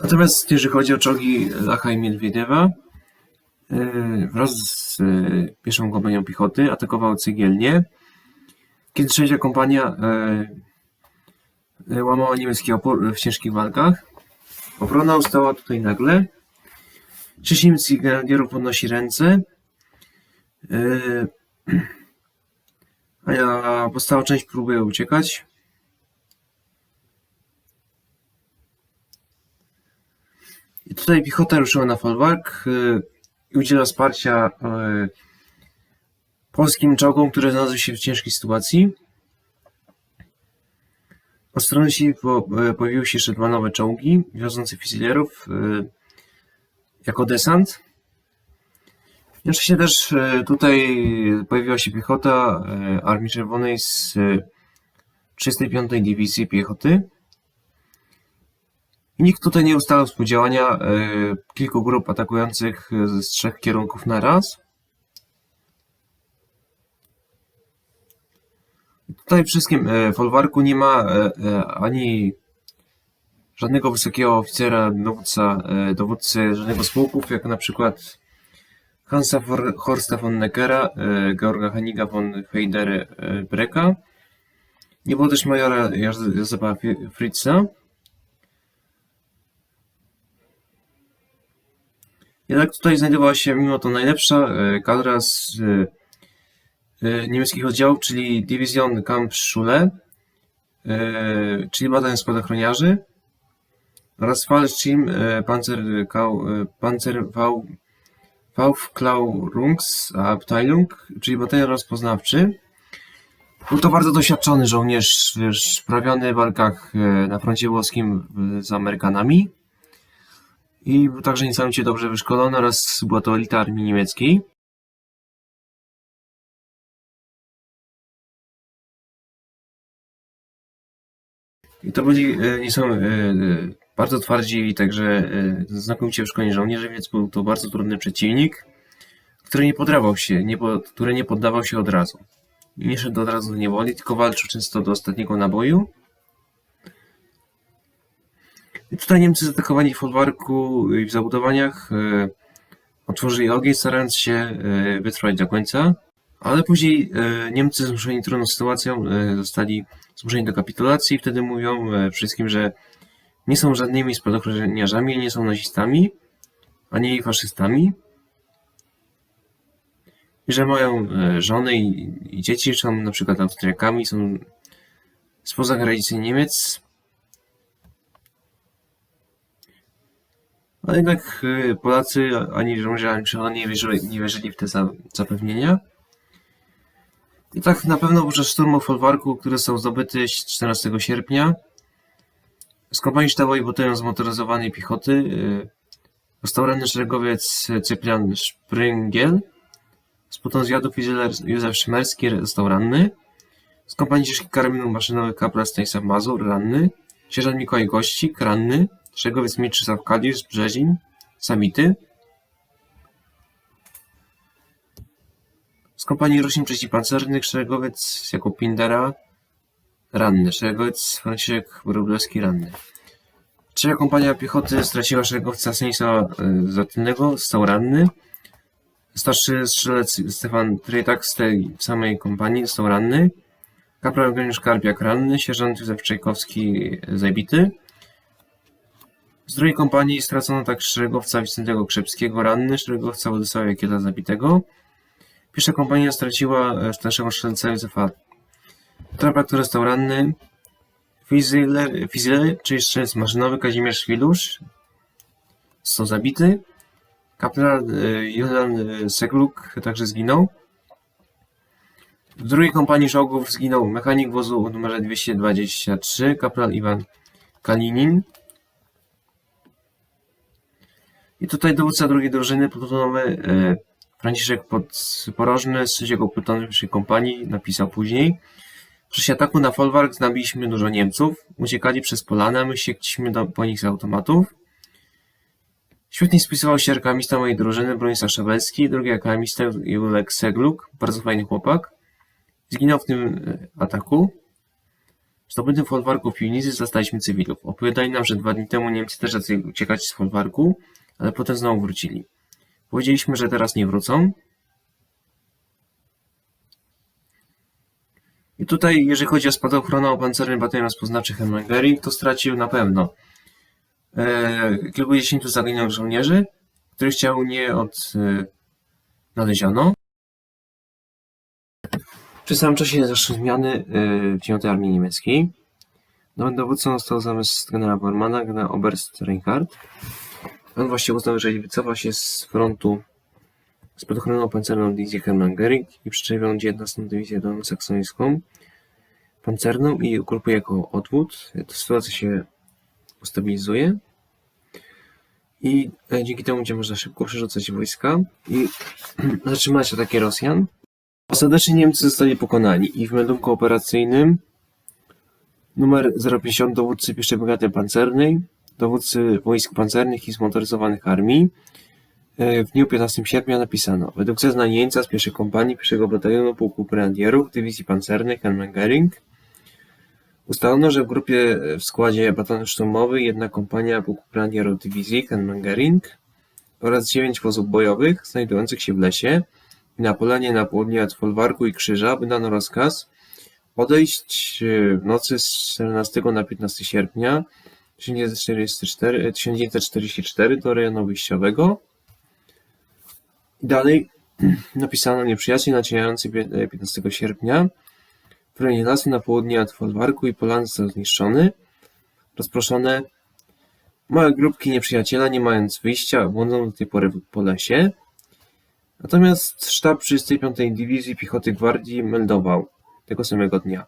Natomiast jeżeli chodzi o czołgi Lacha i Miedwiediewa, yy, wraz z yy, pierwszą kompanią piechoty atakował Cegielnie, kiedy trzecia kompania yy, łamała niemiecki opór w ciężkich walkach. Obrona ustała tutaj nagle. Sześć niemieckich grenadierów podnosi ręce, a pozostała część próbuje uciekać. I tutaj piechota ruszyła na folwark yy, i udziela wsparcia yy, polskim czołgom, które znalazły się w ciężkiej sytuacji. Od strony sił po, yy, pojawiły się jeszcze dwa nowe czołgi wiozące Fizilierów yy, jako desant. Oczywiście też tutaj pojawiła się piechota Armii Czerwonej z yy, 35. Dywizji Piechoty. Nikt tutaj nie ustalał współdziałania yy, kilku grup atakujących z trzech kierunków na raz. Tutaj wszystkim yy, folwarku nie ma yy, ani żadnego wysokiego oficera, dowódca, dowódcy żadnego z pułków, jak na przykład Hansa Horsta von Neckera, Georga Haniga von Heidere yy, Brecka. Nie było też majora Józefa Fritza. Jednak tutaj znajdowała się mimo to najlepsza kadra z niemieckich oddziałów, czyli Division Kampfschule, czyli batalion spadochroniarzy oraz Fallschirm Panzer, Panzer V Aufklärungsabteilung, czyli batalion rozpoznawczy. Był to bardzo doświadczony żołnierz, sprawiony w walkach na froncie włoskim z Amerykanami i był także niesamowicie dobrze wyszkolony oraz była to elita armii niemieckiej. I to byli nie są bardzo twardzi i także znakomicie wyszkoleni żołnierze, więc był to bardzo trudny przeciwnik, który nie poddawał się, nie, który nie poddawał się od razu. Nie szedł od razu do niewoli, tylko walczył często do ostatniego naboju. Tutaj Niemcy zaatakowani w folwarku i w zabudowaniach e, otworzyli ogień, starając się e, wytrwać do końca, ale później e, Niemcy zmuszeni trudną sytuacją zostali zmuszeni do kapitulacji. I wtedy mówią wszystkim, że nie są żadnymi spadochroniarzami, nie są nazistami, ani faszystami, że mają żony i dzieci, są na przykład Austriakami, są spoza granicy Niemiec, Ale jednak y, Polacy ani żołnierze, ani przechodnie nie wierzyli, nie wierzyli w te zapewnienia. I tak na pewno podczas szturmu folwarku, które są zdobyte 14 sierpnia, z kompanii sztabowej batalion zmotoryzowanej piechoty y, został ranny szeregowiec Cyprian Springiel. Z plutonu zwiadu Józef Szymerski został ranny. Z kompanii ciężkich karabinów maszynowych kapral Stanisław Mazur ranny. Sierżant Mikołaj Gościk ranny. Szeregowiec Mieczysław Kalisz, Brzezin, Samity. Z kompanii roślin przeciwpancernych szeregowiec Jakub Pindera, ranny. Szeregowiec Franciszek Wróblewski, ranny. Trzecia kompania piechoty straciła szeregowca Stanisława y, Zatynnego, został ranny. Starszy strzelec Stefan Trejtak z tej samej kompanii został ranny. Kapral Eugeniusz Karpiak ranny, sierżant Józef Czajkowski zabity. Z drugiej kompanii stracono tak szeregowca Wicentego Krzepskiego ranny, szeregowca Władysława Jakiela zabitego. Pierwsza kompania straciła e, starszego strzelca Józefa Trapa, który został ranny. Fizyler, czyli strzelec maszynowy Kazimierz Wilusz, został zabity. Kapral e, Jodan e, Segluk także zginął. W drugiej kompanii czołgów zginął mechanik wozu o numerze 223, kapral Iwan Kalinin. I tutaj dowódca drugiej drużyny plutonowy e, Franciszek Podporożny z trzeciego plutonu pierwszej kompanii napisał później w czasie ataku na folwark znabiliśmy dużo Niemców, uciekali przez polana, my siekliśmy po nich z automatów. Świetnie spisywał się reklamista mojej drużyny Bronisław Szabelski, drugi reklamista Julek Segluk, bardzo fajny chłopak. Zginął w tym e, ataku. Zdobytym folwarku piwnicy zastaliśmy cywilów. Opowiadali nam, że dwa dni temu Niemcy też zaczęli uciekać z folwarku, ale potem znowu wrócili. Powiedzieliśmy, że teraz nie wrócą. I tutaj, jeżeli chodzi o spadochrona pancerny batalion rozpoznawczy Göring, to stracił na pewno e, kilkudziesięciu zaginionych żołnierzy, których ciał nie od e, tym samym czasie zaszły zmiany e, w 9 Armii Niemieckiej. Nowym dowódcą został zamiast generała Bormana generał Oberst Reinhardt. On właśnie uznał, że wycofa się z frontu spadochroną pancerną dywizję Hermann Göring i przyczepią 19 dywizję dolnosaksońską pancerną i ugrupuje jako odwód, to sytuacja się ustabilizuje i e, dzięki temu będzie można szybko przerzucać wojska i zatrzymać ataki Rosjan. Ostatecznie Niemcy zostali pokonani i w meldunku operacyjnym numer 050 dowódcy pierwszej brygady pancernej, dowódcy wojsk pancernych i zmotoryzowanych armii. E, w dniu 15 sierpnia napisano Według zeznań jeńca z pierwszej kompanii pierwszego batalionu pułku grenadierów dywizji pancernej Hermann Göring ustalono, że w grupie w składzie batalion szturmowy jedna kompania pułku grenadierów dywizji Hermann Göring oraz dziewięć wozów bojowych znajdujących się w lesie. I na polanie na południe od folwarku i krzyża wydano rozkaz odejść e, w nocy z 14 na 15 sierpnia 1944, 1944 do rejonu wyjściowego. I dalej napisano nieprzyjaciel nacierający 15 sierpnia w rejonie lasu na południe od folwarku i polan został zniszczony. Rozproszone małe grupki nieprzyjaciela, nie mając wyjścia, błądzą do tej pory po lesie. Natomiast sztab 35. Dywizji Piechoty Gwardii meldował tego samego dnia.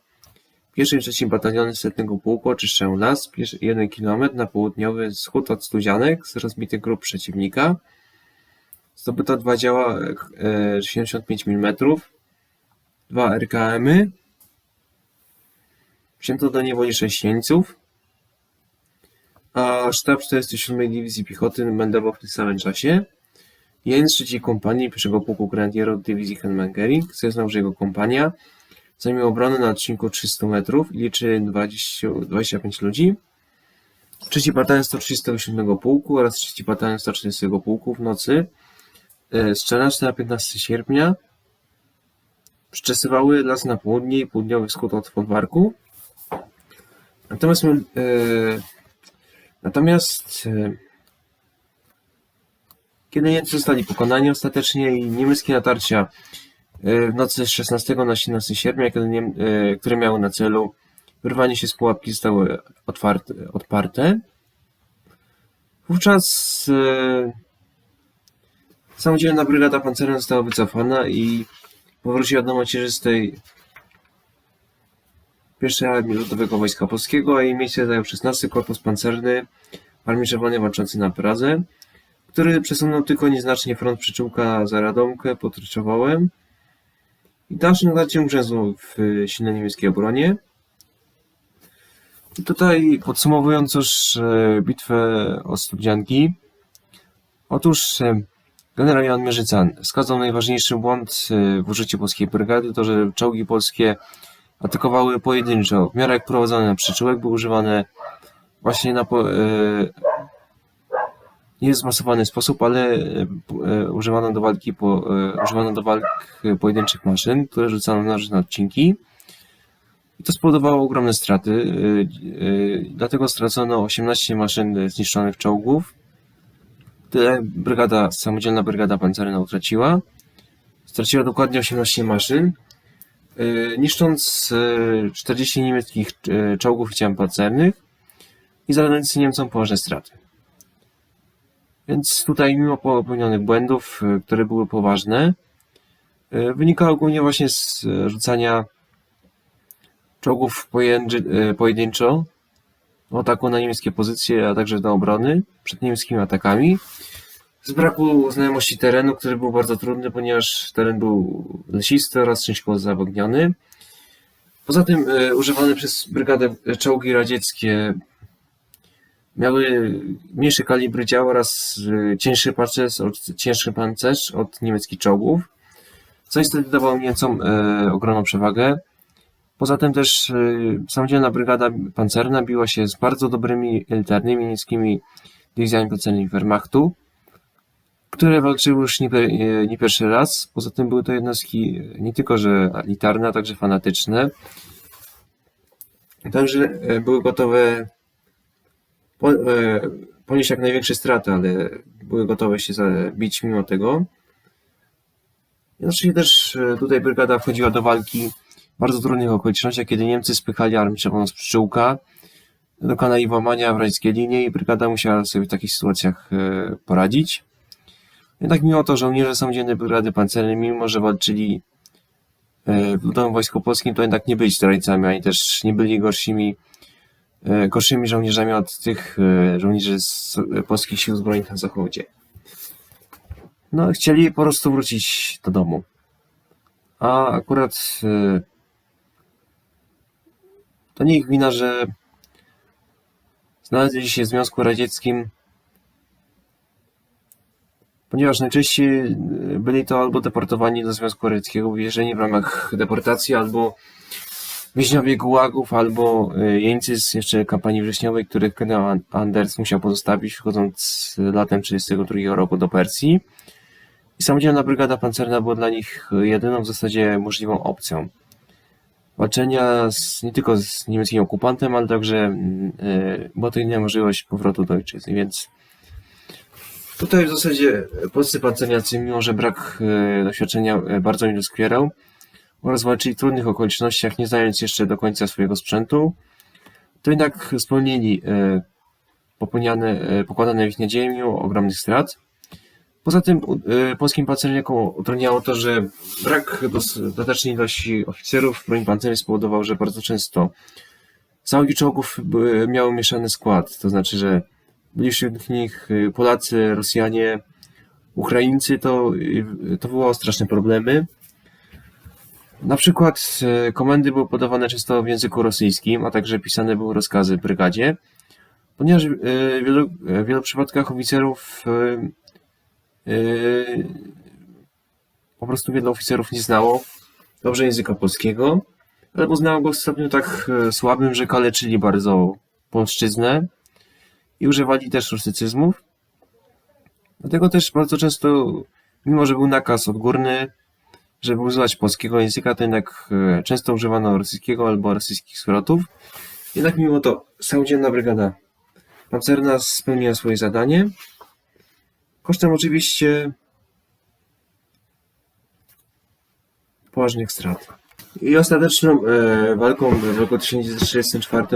Pierwszy i trzeci bataliony setnego pułku oczyszczają las, jeden kilometr na południowy wschód od Studzianek z rozbitych grup przeciwnika. Zdobyto dwa działa e, 75 mm, dwa RKM-y, wzięto do niewoli sześć jeńców, a sztab 47 Dywizji Piechoty meldował w tym samym czasie. Jeden z trzeciej kompanii pierwszego pułku grenadierów dywizji Hermann Göring zeznał, że jego kompania zajmie obronę na odcinku 300 metrów i liczy 20, 25 ludzi. Trzeci batalion 137 pułku oraz trzeci batalion 140 pułku w nocy z 14 na 15 sierpnia przyczesywały las na południe i południowy wschód od folwarku. Natomiast, e, natomiast e, kiedy Niemcy zostali pokonani ostatecznie i niemieckie natarcia e, w nocy z 16 na 17 sierpnia, kiedy Niem e, które miały na celu wyrwanie się z pułapki zostały otwarte, odparte. Wówczas e, samodzielna brygada pancerna została wycofana i powróciła do macierzystej pierwszej Armii Ludowego Wojska Polskiego, a jej miejsce zajął 16 Korpus Pancerny Armii Czerwonej walczący na Pradze który przesunął tylko nieznacznie front przyczółka za Radomkę pod Ryczowołem i dalszym natarciem grzęzł w silnej niemieckiej obronie. I tutaj podsumowując już e, bitwę o Studzianki, otóż e, generał Jan Mierzycan skazał najważniejszy błąd w użyciu polskiej brygady, to że czołgi polskie atakowały pojedynczo. W miarę jak prowadzone na przyczółek były używane właśnie na, nie w zmasowany sposób, ale e, e, używano do walki po, e, używano do walk pojedynczych maszyn, które rzucano na różne odcinki. I to spowodowało ogromne straty. Dlatego stracono 18 maszyn zniszczonych czołgów. Tyle brygada, samodzielna brygada pancerna utraciła. Straciła dokładnie 18 maszyn, niszcząc 40 niemieckich czołgów i ciał pancernych i zadając Niemcom poważne straty. Więc tutaj mimo popełnionych błędów, y, które były poważne, y, wynikało głównie właśnie z rzucania czołgów y, pojedynczo ataku na niemieckie pozycje, a także do obrony przed niemieckimi atakami. Z braku znajomości terenu, który był bardzo trudny, ponieważ teren był lesisty oraz częściowo zawodniony. Poza tym używane przez brygadę czołgi radzieckie miały mniejsze kalibry dział oraz y, cięższy pancerz od, cięższy pancerz od niemieckich czołgów, co niestety dawało Niemcom e, ogromną przewagę Poza tym też y, samodzielna brygada pancerna biła się z bardzo dobrymi elitarnymi niemieckimi dywizjami pancernymi Wehrmachtu, które walczyły już nie, y, nie pierwszy raz. Poza tym były to jednostki nie tylko, że elitarne, a także fanatyczne. Także y, były gotowe e, ponieść jak największe straty, ale były gotowe się zabić mimo tego. Jednocześnie też e, tutaj brygada wchodziła do walki w bardzo trudnych okolicznościach, kiedy Niemcy spychali Armię Czerwoną z pszczółka, dokonali włamania w rańskie linie i brygada musiała sobie w takich sytuacjach e, poradzić. Jednak mimo to żołnierze samodzielnej brygady pancernej, mimo że walczyli e, w Ludowym Wojsku Polskim, to jednak nie byli zdrajcami, ani też nie byli gorszymi e, gorszymi żołnierzami od tych e, żołnierzy z e, polskich sił zbrojnych na zachodzie. No, chcieli po prostu wrócić do domu. A akurat e, to nie ich wina, że znaleźli się w Związku Radzieckim, ponieważ najczęściej e, byli to albo deportowani do Związku Radzieckiego, wiezieni w ramach deportacji, albo więźniowie gułagów, albo e, jeńcy z jeszcze kampanii wrześniowej, których generał An- Anders musiał pozostawić, wchodząc latem 1932 roku do Persji. I samodzielna brygada pancerna była dla nich jedyną w zasadzie możliwą opcją. Walczenia z, nie tylko z niemieckim okupantem, ale także e, była to inna możliwość powrotu do ojczyzny, więc tutaj w zasadzie polscy pancerniacy, mimo że brak e, doświadczenia e, bardzo im doskwierał oraz walczyli w trudnych okolicznościach, nie znając jeszcze do końca swojego sprzętu, to jednak spełnili e, popełniane, e, pokładane w ich ogromnych strat. Poza tym y, polskim pancerniakom utrudniało to, że brak dostatecznej ilości oficerów broni pancernej spowodował, że bardzo często załogi czołgów miały mieszany skład. To znaczy, że byli wśród nich Polacy, Rosjanie, Ukraińcy, to, to wywołało straszne problemy. Na przykład y, komendy były podawane często w języku rosyjskim, a także pisane były rozkazy brygadzie, ponieważ y, w wielu, w wielu przypadkach oficerów po prostu wielu oficerów nie znało dobrze języka polskiego, albo znało go w stopniu tak e, słabym, że kaleczyli bardzo polszczyznę i używali też rusycyzmów. Dlatego też bardzo często, mimo że był nakaz odgórny, żeby używać polskiego języka, to jednak e, często używano rosyjskiego albo rosyjskich zwrotów. Jednak mimo to samodzielna brygada pancerna spełniła swoje zadanie Kosztem oczywiście poważnych strat. I ostateczną e, walką w roku 1934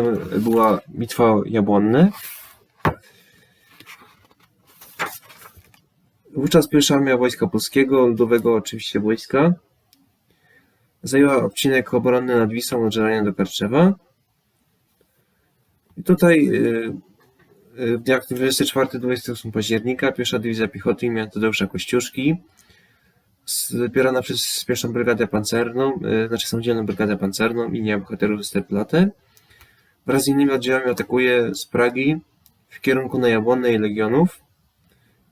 była bitwa Jabłonne. Wówczas pierwsza armia Wojska Polskiego, ludowego oczywiście wojska, zajęła odcinek obronny nad Wisłą od Żerania do Karczewa. I tutaj e, w dniach 24-28 października pierwsza dywizja piechoty imienia Tadeusza Kościuszki wspierana przez pierwszą brygadę pancerną, e, znaczy samodzielną brygadę pancerną imienia bohaterów Westerplatte wraz z innymi oddziałami atakuje z Pragi w kierunku na Jabłonne i Legionów.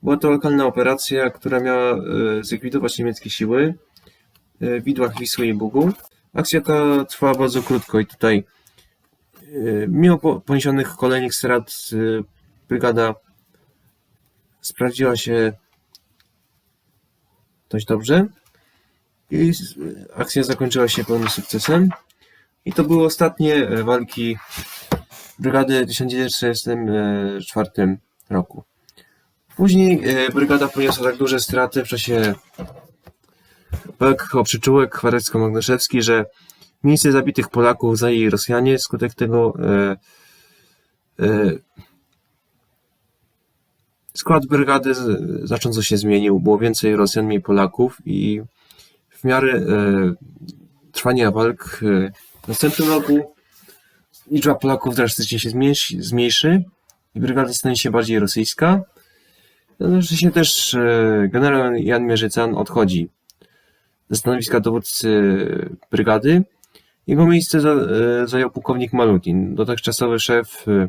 Była to lokalna operacja, która miała e, zlikwidować niemieckie siły e, w widłach Wisły i Bugu. Akcja ta trwała bardzo krótko i tutaj mimo po- poniesionych kolejnych strat e, brygada sprawdziła się dość dobrze i akcja zakończyła się pełnym sukcesem. I to były ostatnie e, walki brygady w 1944 roku. Później e, brygada poniosła tak duże straty w czasie walk o przyczółek Chwarecko-Magnoszewski, że miejsce zabitych Polaków zajęli Rosjanie. Skutek tego e, e, skład brygady znacząco się zmienił. Było więcej Rosjan, mniej Polaków i w miarę e, trwania walk e, w następnym roku liczba Polaków drastycznie się zmniejszy, zmniejszy i brygada stanie się bardziej rosyjska. Jednocześnie też e, generał Jan Mierzycan odchodzi ze stanowiska dowódcy brygady. Jego miejsce e, zajął pułkownik Malutin, dotychczasowy szef e,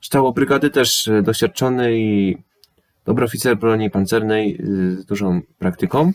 sztabu brygady, też e, doświadczony i dobry oficer broni pancernej z dużą praktyką.